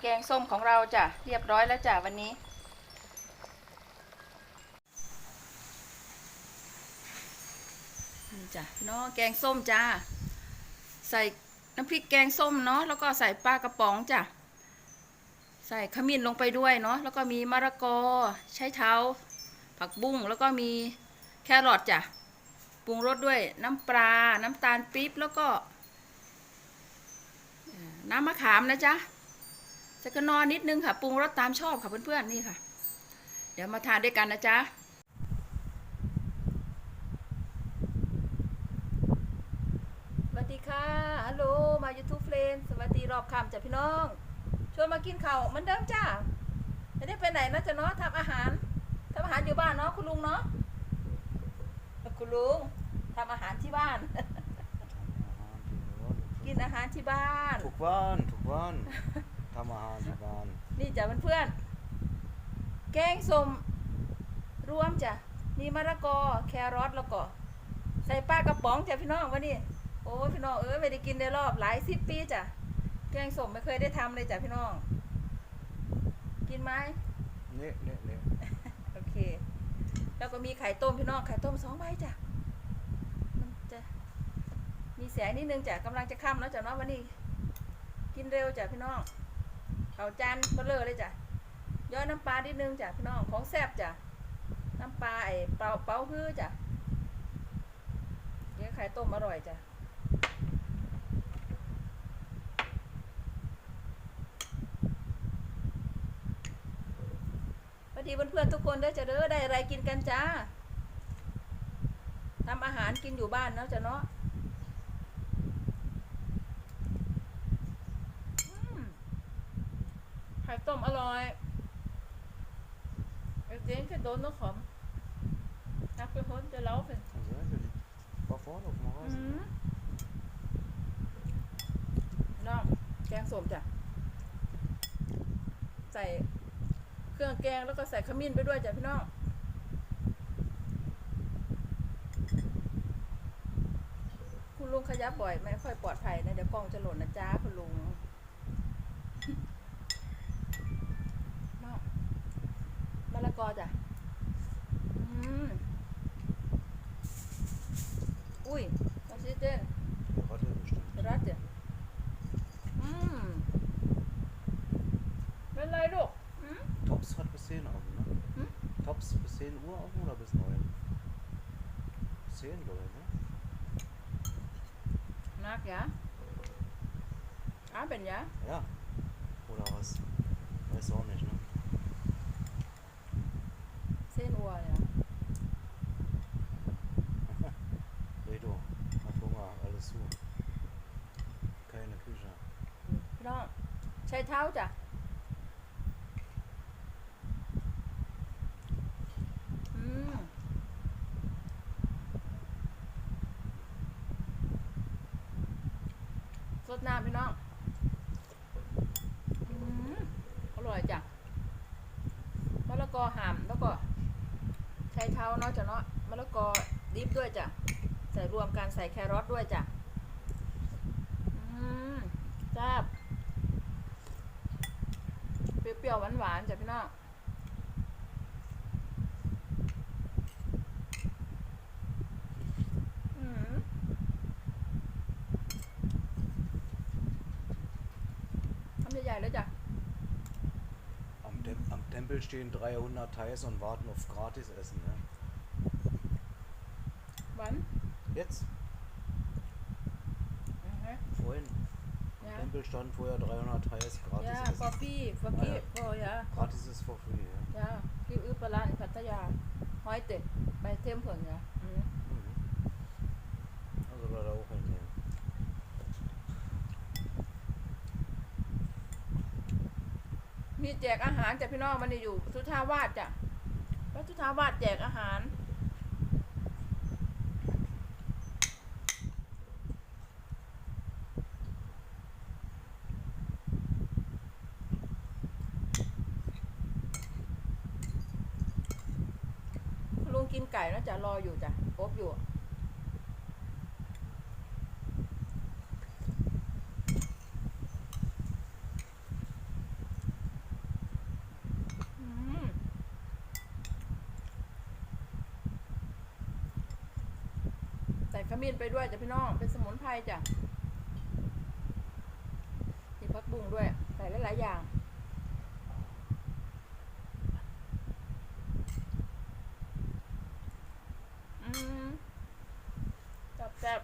แกงส้มของเราจ้ะเรียบร้อยแล้วจ้ะวันนี้ นี่จ้ะพี่น้องแกงส้มจ้าใส่น้ำพริกแกงส้มเนาะแล้วก็ใส่ปลากระป๋องจ้ะใส่ขมิ้นลงไปด้วยเนาะแล้วก็มีมะละกอใช้เท้า ผักบุ้งแล้วก็มีแครอทจ้ะปรุงรสด้วยน้ำปลา น้ำตาลปี๊บแล้วก็น้ำมะขามนะจ๊ะ ส่กระนอนนิดนึงค่ะปรุงรสตามชอบค่ะเพื่อนๆนี่ค่ะ เดี๋ยวมาทานด้วยกันนะจ๊ะสวัสดีค่ะฮัลโหลมา YouTube เฟรนสวัสดีรอบค่ำจ้ะพี่น้อง ชวนมากินข้าวเหมือนเดิมจ้าไม่ได้ไปไหนนะจ๊ะเนาะทำอาหารทำอาหารอยู่บ้านเนาะคุณลุงเนาะคุณลุงทำอาหารที่บ้าน กินอาหารที่บ้าน ทุกวัน ทุกวัน ทำอาหารที่บ้านนี่จ้ะเพื่อนๆแกงส้มรวมจ้ะมีมะละกอแครอทแล้วก็ ใส่ปลากระป๋องจ้ะพี่น้องวันนี้โอ้ยพี่น้องเอ้ยไม่ได้กินในรอบหลายสิบปีจ้ะแกงส้มไม่เคยได้ทำเลยจ้ะพี่น้อง กินไหมเนี่ยเนี่ยเนี่ยโอเค แล้วก็มีไข่ต้มพี่น้องไข่ต้มสองใบจ้ะมันจะมีแสงนิดนึงจ้ะกำลังจะค่ำแล้วจ้ะเนาะวันนี้ กินเร็วจ้ะพี่น้อง เขาจานเบลอเลยจ้ะย้อยน้ำปลานิดนึงจ้ะพี่น้องของแซ่บจ้ะน้ำปลาไอ้เปาเปาฮื้อจ้ะเดี๋ยวไข่ต้มอร่อยจ้ะสวัสดีเพื่อนๆทุกคนเด้อจะเด้อได้อะไรกินกันจ้าทำอาหารกินอยู่บ้านเนาะจ้ะเนาะอืม ไข่ต้มอร่อยไอ้เจ๊งแค่โดนน้ำขมนักไปพ้นจะเล้าเป็น Also, wenn du die war vorne auf dem อื Rasen. มน้องแกงส้มจ้ะ ใส่เครื่องแกงแล้วก็ใส่ขมิ้นไปด้วยจ้ะพี่น้อง คุณลุงขยับบ่อยไม่ค่อยปลอดภัยนะ เดี๋ยวกล้องจะหล่นนะจ้าคุณลุงน้องมะละกอจ้ะ อืม อุ้ยมาซิเต้น Ratte bestimmt. รัดเดี๋ยวอืมเป็นไรลูกอืม Tops hat bis 10 offen, ne? Hm? Tops bis 10 Uhr offen oder bis 9? Bis 10, glaube ich, ne? นักยะอ้าเป็นยะ Ja. Oder was? Weiß auch nicht, ne? เส้นอัวเลยนะ Redo, hat Hunger, alles zu. Keine Küche. พี่น้องใช้เท้าจ้ะอืมส ดน้ำพี่น้องอืมอร่อยจ้ะมะละกอหามแล้วก็ใช้เท้าเนาะจ้ะเนาะมะละกอดิบด้วยจ้ะใส่รวมกันใส่แครอทด้วยจ้ะอืมแซ่บเปรี้ยวๆหวานๆจ้ะพี่น้องอืมทำใหญ่ๆเลยจ้ะ Am, Tem am Tempel stehen 300 Thais und warten auf Gratisessen, ne? หวาน Jetzt? อือฮะ Vorhin. Am ยา Tempel stand vorher 300 Thais ยา Gratisessen. กาแฟฟอกี้โอ้ยา Gratis ist for free, ja. ยาคิวอือปลาร้านพัทยาห้อยเตะไปเทมเผิงยาอืม Mhm. Also da auch hinnehmen. มี แจกอาหารจ้ะพี่น้องมันอยู่ทุทาวาดจ้ะวัดทุทาวาดแจกอาหารลุงกินไก่นะจ๊ะรออยู่จ้ะอบอยู่ ขมิ้น ไปด้วยจ้ะพี่น้องเป็นสมุนไพรจ้ะมีพักบุ้งด้วย ใส่หลายๆอย่าง อืมจับแซ่บ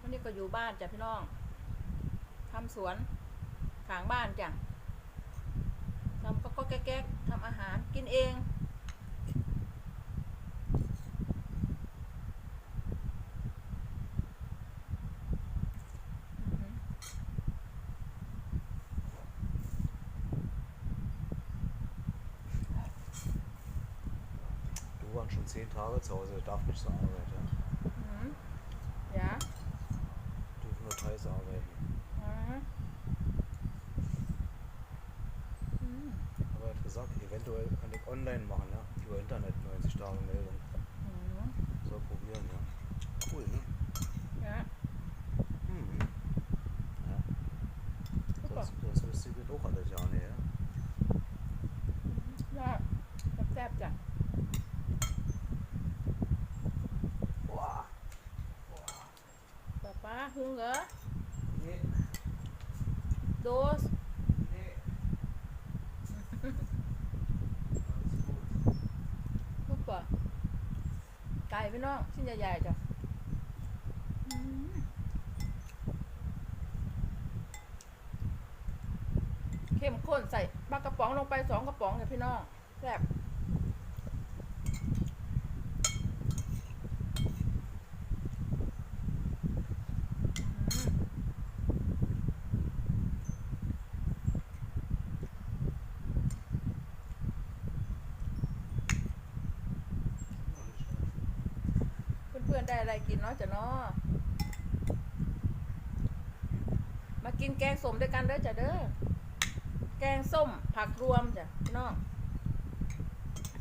วันนี้ ก็อยู่บ้านจ้ะพี่น้องทำสวนขางบ้านจ้ะทำก็ก็แก๊กๆทำอาหารกินเองอือหือ Du warst schon zehn Tage zu Hause, darf nicht zur Arbeit. eventuell kann ich online machen, ja. Über Internet 90 Tage Meldung. Mhm. Soll probieren, ja. Cool, ne? Ja. Hm. ja. Super. Sonst, sonst wüsste ich das auch alles ja nicht, ja. Ja, das bleibt ja. Boah. Boah. Papa, Hunger? Nee. Los. ไก่พี่น้องชิ้นใหญ่ๆจ้ะเข้มข้นใส่ปลากระป๋องลงไปสองกระป๋องเนี่ยพี่น้องแซ่บอืม เพื่ อนได้อะไรกินเนาะจ้ะเนาะมากินแกงส้มด้วยกันเด้อจ้ะเด้อ แกงส้มผักรวมจ้ะน้อง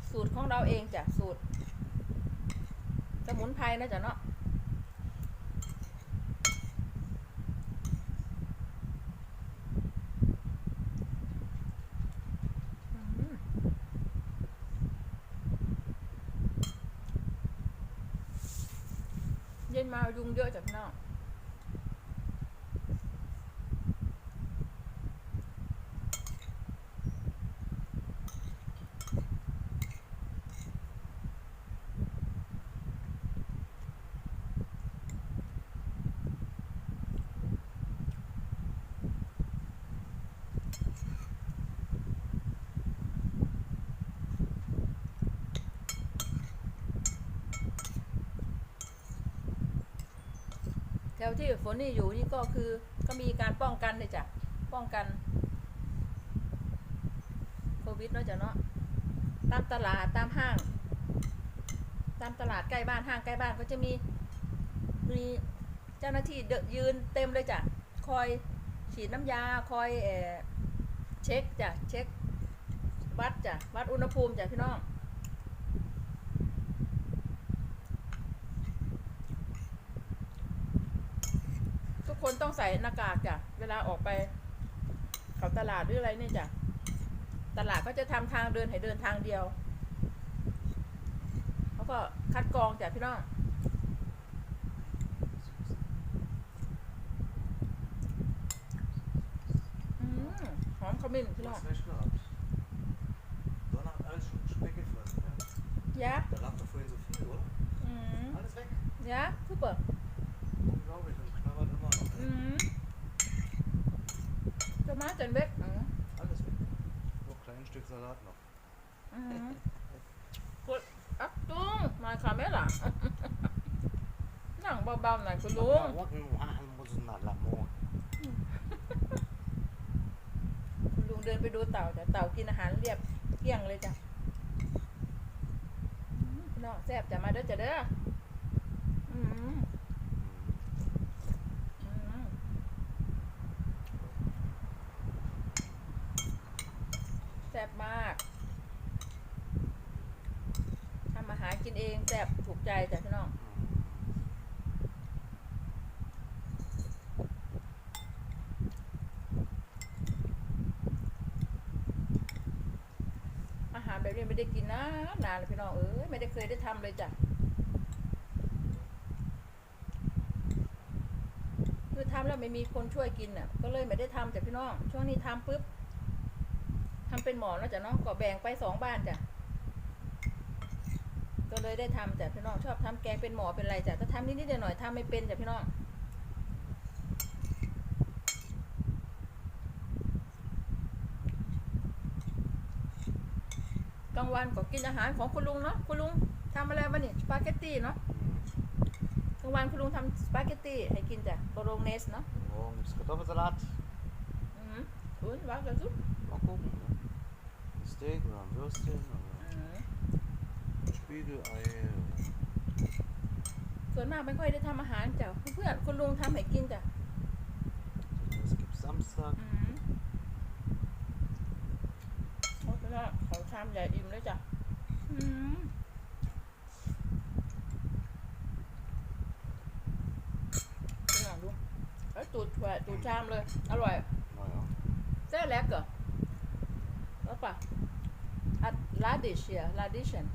สูตรของเราเองจ้ะสูตร สมุนไพรนะจ้ะเนาะ อืม เย็นมายุง เยอะจากพี่น้อง ถวที่ฝนนี่อยู่นี่ก็คือก็มีการป้องกันเลยจ้ะป้องกันโควิดเนาะจ้ะเนาะตามตลาดตามห้าง ตามตลาดใกล้บ้านห้างใกล้บ้านก็จะมีมีเจ้าหน้าที่เดยืนเต็มเลยจ้ะคอยฉีดน้ำยาคอยเอเช็คจ้ะเช็ควัดจ้ะวัดอุณหภูมิจ้ะพี่น้อง ทุกคน ต้องใส่หน้ากากจ้ะ เวลาออกไป เขาตลาดหรืออะไรเนี่ยจ้ะ ตลาดก็จะทำทางเดินให้เดินทางเดียวเขาก็คัดกรองจ้ะพี่น้องอืมหอมขมิ้นพี่ Du น้อง hast recht gehabt. Donner hat alles schon, schon weggefressen, ja? ยะ Da lag doch vorhin so viel, oder? อืม Alles weg. ยะซุปเปอร์ Unglaublich, und knabbert immer noch. อื Ey. มจะมาจนเบ็ดอืม Alles weg. Nur ein kleines Stück Salat noch. อืมกดอักตุ้งมาค่ะแม่ล่ะนั่งเบาๆหน่อยคุณลุง What was not la more. คุณลุงเดินไปดูเต่าจ้ะเต่ากินอาหารเรียบเกลี้ยงเลยจ้ะอืมพี่น้องแซ่บจ้ะมาเด้อจ้ะเด้ออื ซ่บถูกใจจ้ะพี่น้องอาหารแบบนี้ไม่ได้กินนะนานแล้วพี่น้องเออไม่ได้เคยได้ทำเลยจ้ะคือทำแล้วไม่มีคนช่วยกินอะ ก็เลยไม่ได้ทำจ้ะพี่น้อง ช่วงนี้ทำปุ๊บทำเป็นหมอนแล้วจ้ะน้องก็แบ่งไปสองบ้านจ้ะ เลยได้ทำจ้ะพี่น้องชอบทำแกงเป็นหมอเป็นไรจ้ะถ้าทำนิดๆหน่อยๆทำไม่เป็นจ้ะพี่น้องกลางวันก็กินอาหารของคุณลุงเนาะคุณลุงทำอะไรมาเนี่ยสปาเกตตี้เนาะ Mhm. กลางวันคุณลุงทำสปาเกตตี้ให้กินจ้ะโบโลเนสเนาะ Morgen gibt's Kartoffelsalat. อืมอุ้ยว่ากันสุด Mal gucken. Ne? Ein Steak oder ein Würstchen oder อืม ein Spiegelei. ส่วนมากไม่ค่อยได้ทำอาหารจ้ะเพื่อนๆคุณลุงทำให้กินจ้ะ Das gibt's Samstag. อืมโอ้พี่น้องเขาชามใหญ่อิ่มเลยจ้ะอืมพี่น้องดูแล้วตูดแหวะตูดชามเลย อร่อย Naja. Sehr lecker. Papa. Hat Radisch hier, Radischen.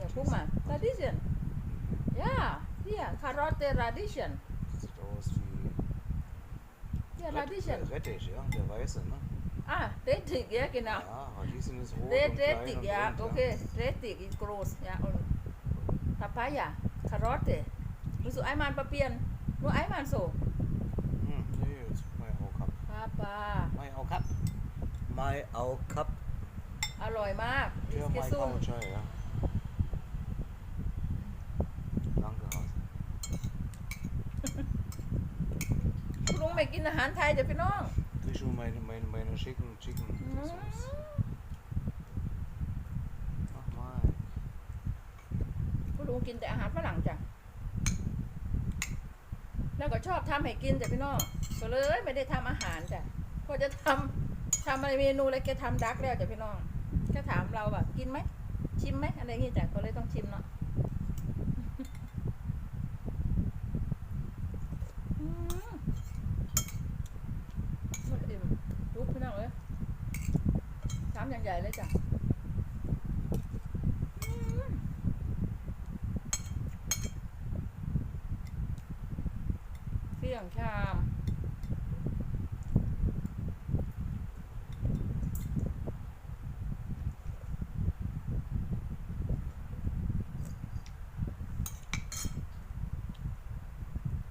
Ja, guck mal. Radischen. Ja, hier, Karotte Radischen. Sieht aus wie Ja, Ret- Radischen. Rettich, ja, der weiße, ne? Ah, Rettig, ja, genau. Ja, Radieschen ist rot Red, und klein Rettig, und ja, rund, okay. Rettig ist groß. Ja, und Papaya, Karotte. Musst du einmal probieren. Nur einmal so. Hm, nee, jetzt Mai Au Cup. Papa. Mai Au Cup. Mai Au Cup. อร่อยมาก Ja, Mai gesund. Kau Chai, ja. Danke, ไม่กินอาหารไทยจ้ะพี่น้อง Krieg schon meine, meine, meine schicken Chicken Sauce. Ach mal. คุณลุงกินแต่อาหารฝรั่งจ้ะ แล้วก็ชอบทำให้กินจ้ะพี่น้องก็เลยไม่ได้ทำอาหารจ้ะพอจะทำทำอะไรเมนูอะไรแกทำดักแล้วจ้ะพี่น้องแกถามเราแบบกินไหม ชิมไหมอะไรอย่างงี้จ้ะก็เลยต้องชิมเนาะอืมหมดอิ่มลุกพี่น้องเลยชามอย่างใหญ่เลยจ้ะอืมเสี่ยงชาม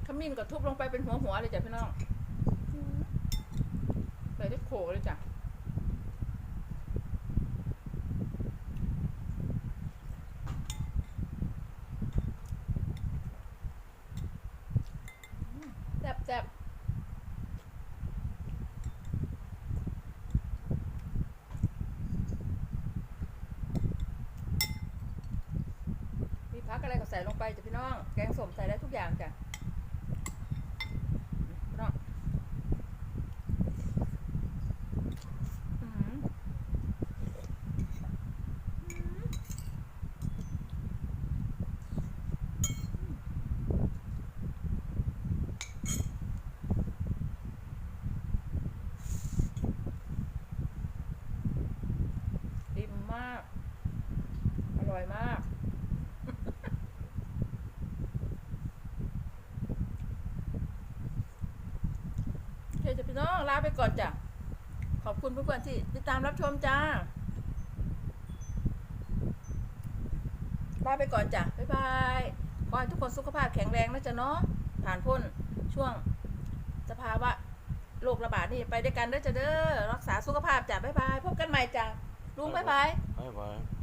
ขมิ้นก็ทุบลงไปเป็นหัวหัวๆเลยจ้ะพี่น้องใส่ได้โขกเลยจ้ะแซ่บแซ่บมีพักอะไรก็ ใส่ลงไปจ้ะพี่น้อง แกงส้มใส่ได้ทุกอย่างจ้ะพี่น้องอื้อหืออื้อหืออิ่มมาก อร่อยมาก โอเคจ้ะพี่น้องลาไปก่อนจ้ะขอบคุณเพื่อนๆที่ติดตามรับชมจ้าลาไปก่อนจ้ะบ๊ายบายขอให้ทุกคนสุขภาพแข็งแรงนะจ๊ะเนาะผ่านพ้นช่วงสภาวะโรคระบาดนี่ไปด้วยกันเด้อจ้ะเด้อรักษาสุขภาพจ้ะบ๊ายบายพบกันใหม่จ้ะลุงบ๊ายบาย Bye bye.